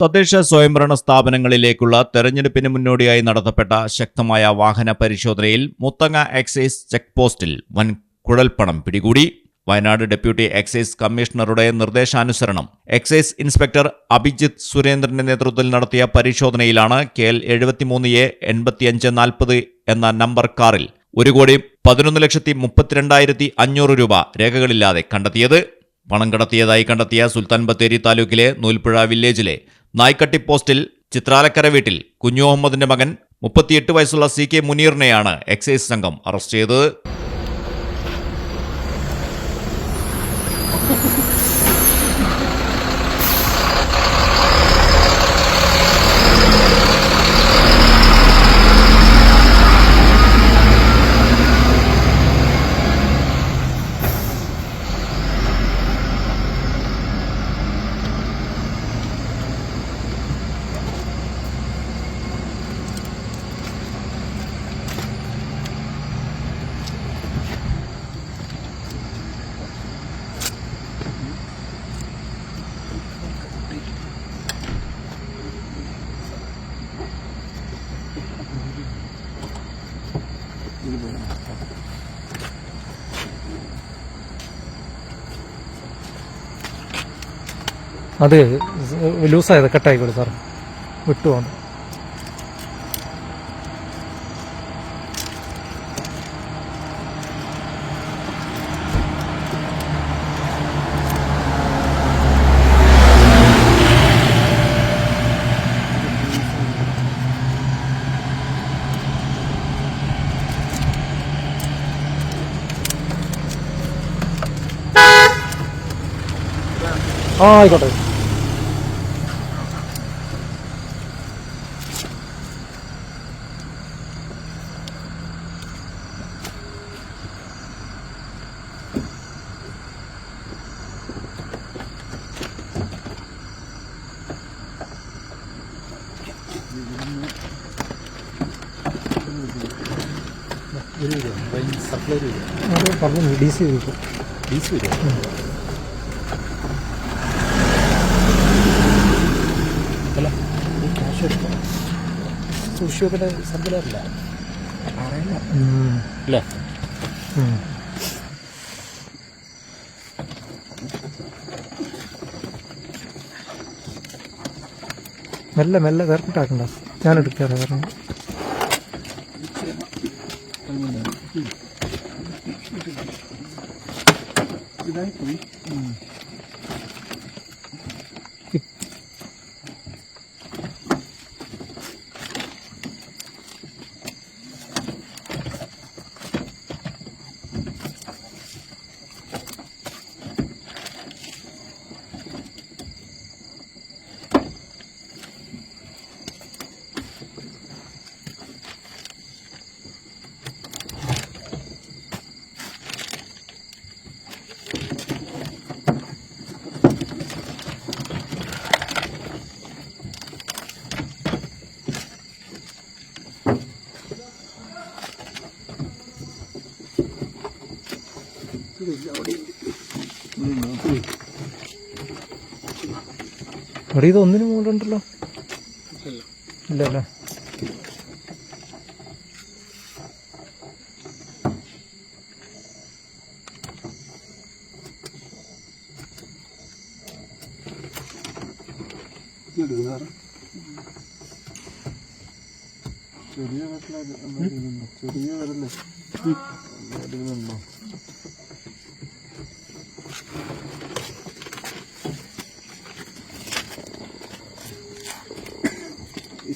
തദ്ദേശ സ്വയംഭരണ സ്ഥാപനങ്ങളിലേക്കുള്ള തെരഞ്ഞെടുപ്പിന് മുന്നോടിയായി നടത്തപ്പെട്ട ശക്തമായ വാഹന പരിശോധനയിൽ മുത്തങ്ങ എക്സൈസ് ചെക്ക് പോസ്റ്റിൽ വൻ കുഴൽപ്പണം പിടികൂടി. വയനാട് ഡെപ്യൂട്ടി എക്സൈസ് കമ്മീഷണറുടെ നിർദ്ദേശാനുസരണം. എക്സൈസ് ഇൻസ്പെക്ടർ അഭിജിത്ത് സുരേന്ദ്രന്റെ നേതൃത്വത്തിൽ നടത്തിയ പരിശോധനയിലാണ് കെ എൽ എഴുപത്തിമൂന്ന് എ എൺപത്തിയഞ്ച് നാൽപ്പത് എന്ന നമ്പർ കാറിൽ ഒരു കോടി പതിനൊന്ന് ലക്ഷത്തി മുപ്പത്തിരണ്ടായിരത്തി അഞ്ഞൂറ് രൂപ രേഖകളില്ലാതെ കണ്ടെത്തിയത്. പണം കടത്തിയതായി കണ്ടെത്തിയ സുൽത്താൻ ബത്തേരി താലൂക്കിലെ നൂൽപ്പുഴ വില്ലേജിലെ നായ്ക്കട്ടി പോസ്റ്റിൽ ചിത്രാലക്കര വീട്ടിൽ കുഞ്ഞു മുഹമ്മദിന്റെ മകൻ മുപ്പത്തിയെട്ട് വയസ്സുള്ള സി കെ മുനീറിനെയാണ് എക്സൈസ് സംഘം അറസ്റ്റ് ചെയ്തത്. അത് ലൂസായത് കട്ടായിക്കോളൂ സാർ വിട്ടുപോകണം ആ ആയിക്കോട്ടെ സപ്ലൈ പറഞ്ഞു ഡി സി വരും ഡി സി വരും സുഷിയൊക്കെ സർക്കുലറില്ല അല്ലേ മെല്ലെ മെല്ലെ വേർപ്പിട്ടാക്കണ്ട. ഞാൻ എടുക്കാതെ കാരണം. ഇതായി പോയി ഇവിടെ ഇത് ഒന്നിനും മുകളുണ്ടല്ലോ ഇല്ല അല്ലേ ചെറിയ വരല്ലേ ചെറിയ വിരൽ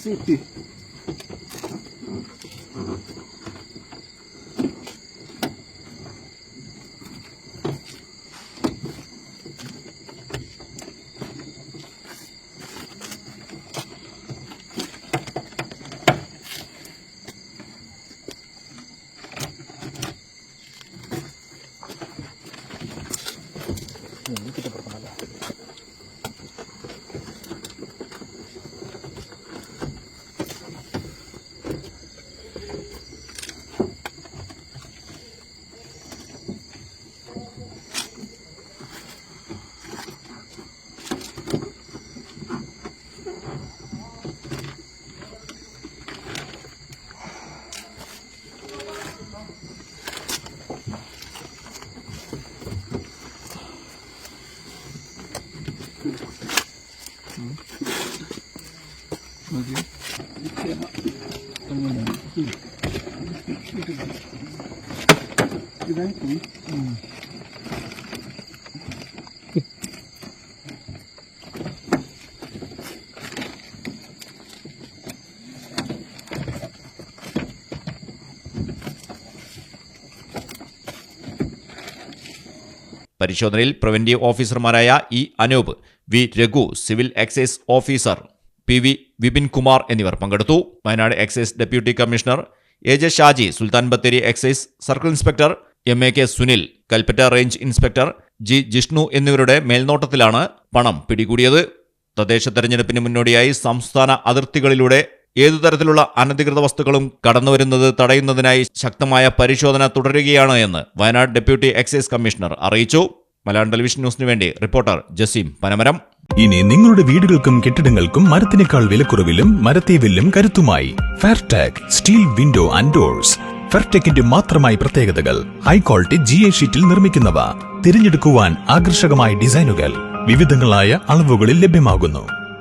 Felipe. 嗯，老弟，等我一下，嗯，一百五。പരിശോധനയിൽ പ്രിവന്റീവ് ഓഫീസർമാരായ E Anoop V Raghu civil excise officer P V Vipin Kumar എന്നിവർ പങ്കെടുത്തു. Wayanad excise deputy commissioner A J Shaji Sultan Bathery excise circle inspector M A K Sunil Kalpetta range inspector G Jishnu എന്നിവരുടെ മേൽനോട്ടത്തിലാണ് പണം പിടികൂടിയത്. തദ്ദേശ തെരഞ്ഞെടുപ്പിന് മുന്നോടിയായി സംസ്ഥാന അതിർത്തികളിലൂടെ ഏതു തരത്തിലുള്ള അനധികൃത വസ്തുക്കളും കടന്നുവരുന്നത് തടയുന്നതിനായി ശക്തമായ പരിശോധന തുടരുകയാണ് എന്ന് വയനാട് ഡെപ്യൂട്ടി എക്സൈസ് കമ്മീഷണർ അറിയിച്ചു. മലയാളം ടെലിവിഷൻ ന്യൂസിനു വേണ്ടി റിപ്പോർട്ടർ ജസീം പനമരം. ഇനി നിങ്ങളുടെ വീടുകൾക്കും കെട്ടിടങ്ങൾക്കും മരത്തിനേക്കാൾ വിലക്കുറവിലും മരത്തെ വില്ലും കരുത്തുമായി Fairtag steel window and doors ഫെർടെക്കിന്റെ മാത്രമായി പ്രത്യേകതകൾ ഹൈ ക്വാളിറ്റി ജി എ ഷീറ്റിൽ നിർമ്മിക്കുന്നവ. തിരഞ്ഞെടുക്കുവാൻ ആകർഷകമായ ഡിസൈനുകൾ വിവിധങ്ങളായ അളവുകളിൽ ലഭ്യമാകുന്നു.